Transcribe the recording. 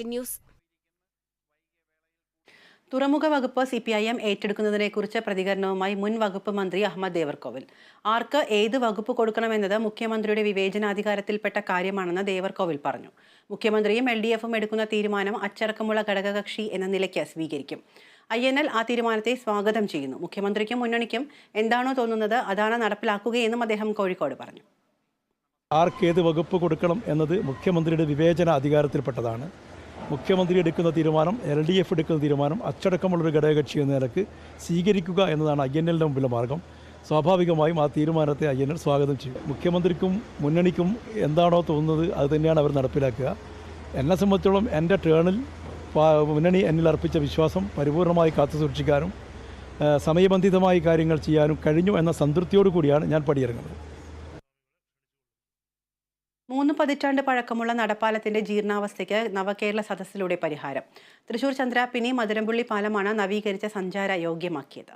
Asian news. തുറമുഖ വകുപ്പ് C P I M ഏറ്റെടുക്കുന്നതിനെക്കുറിച്ച് പ്രതികരണവുമായി മുൻ വകുപ്പ് മന്ത്രി അഹമ്മദ് ദേവർകോവിൽ. ആർക്ക് ഏത് വകുപ്പ് കൊടുക്കണമെന്നത് മുഖ്യമന്ത്രിയുടെ വിവേചനാധികാരത്തിൽപ്പെട്ട കാര്യമാണെന്ന് ദേവർകോവിൽ പറഞ്ഞു. മുഖ്യമന്ത്രിയും എൽ ഡി എഫും എടുക്കുന്ന തീരുമാനം അച്ചടക്കമുള്ള ഘടകകക്ഷി എന്ന നിലയ്ക്ക് സ്വീകരിക്കും. ഐ എൻ എൽ ആ തീരുമാനത്തെ സ്വാഗതം ചെയ്യുന്നു. മുഖ്യമന്ത്രിക്കും മുന്നണിക്കും എന്താണോ തോന്നുന്നത് അതാണ് നടപ്പിലാക്കുകയെന്നും അദ്ദേഹം കോഴിക്കോട് പറഞ്ഞു. ആർക്കേത് ഏത് വകുപ്പ് കൊടുക്കണം എന്നത് മുഖ്യമന്ത്രിയുടെ വിവേചന അധികാരത്തിൽപ്പെട്ടതാണ് മുഖ്യമന്ത്രി എടുക്കുന്ന തീരുമാനം എൽ ഡി എഫ് എടുക്കുന്ന തീരുമാനം അച്ചടക്കമുള്ളൊരു ഘടകകക്ഷി എന്ന നിലയ്ക്ക് സ്വീകരിക്കുക എന്നതാണ് ഐ എൻ എല്ലിന്റെ മുമ്പിലെ മാർഗം. സ്വാഭാവികമായും ആ തീരുമാനത്തെ ഐ എൻ എൽ സ്വാഗതം ചെയ്യും. മുഖ്യമന്ത്രിക്കും മുന്നണിക്കും എന്താണോ തോന്നുന്നത് അത് തന്നെയാണ് അവർ നടപ്പിലാക്കുക. എന്നെ സംബന്ധിച്ചോളം എന്റെ ടേണിൽ മുന്നണി എന്നിൽ അർപ്പിച്ച വിശ്വാസം പരിപൂർണമായി കാത്തു സൂക്ഷിക്കാനും സമയബന്ധിതമായി കാര്യങ്ങൾ ചെയ്യാനും കഴിഞ്ഞു എന്ന സംതൃപ്തിയോടു കൂടിയാണ് ഞാൻ പടിയിറങ്ങുന്നത്. മൂന്ന് പതിറ്റാണ്ട് പഴക്കമുള്ള നടപ്പാലത്തിന്റെ ജീർണാവസ്ഥയ്ക്ക് നവകേരള സദസ്സിലൂടെ പരിഹാരം. തൃശൂർ ചന്ദ്രാപ്പിനി മധുരംപുള്ളി പാലമാണ് നവീകരിച്ച സഞ്ചാര യോഗ്യമാക്കിയത്.